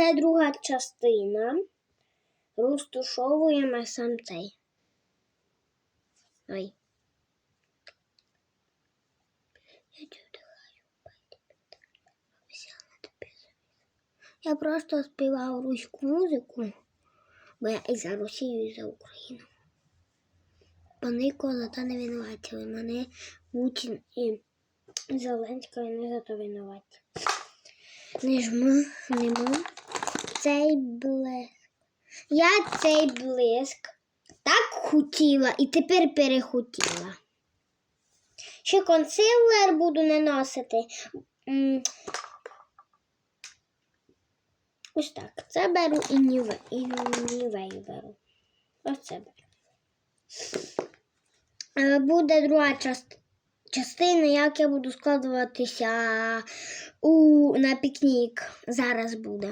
це друга частина. Розтушовуємо сам цей. Ой. Я Я просто співав руську музику, бо я і за Росію, і за Україну. Панико за те не винуваті. Мене Путін і Зеленський не за то винуваті. Не жми, не. Цей блиск. Я цей блиск так хотіла і тепер перехотіла. Ще консилер буду наносити. Ось так. Це беру і ніве, і нівею беру. Ось це беру. Буде друга част- частина, як я буду складуватися у, на пікнік. Зараз буде.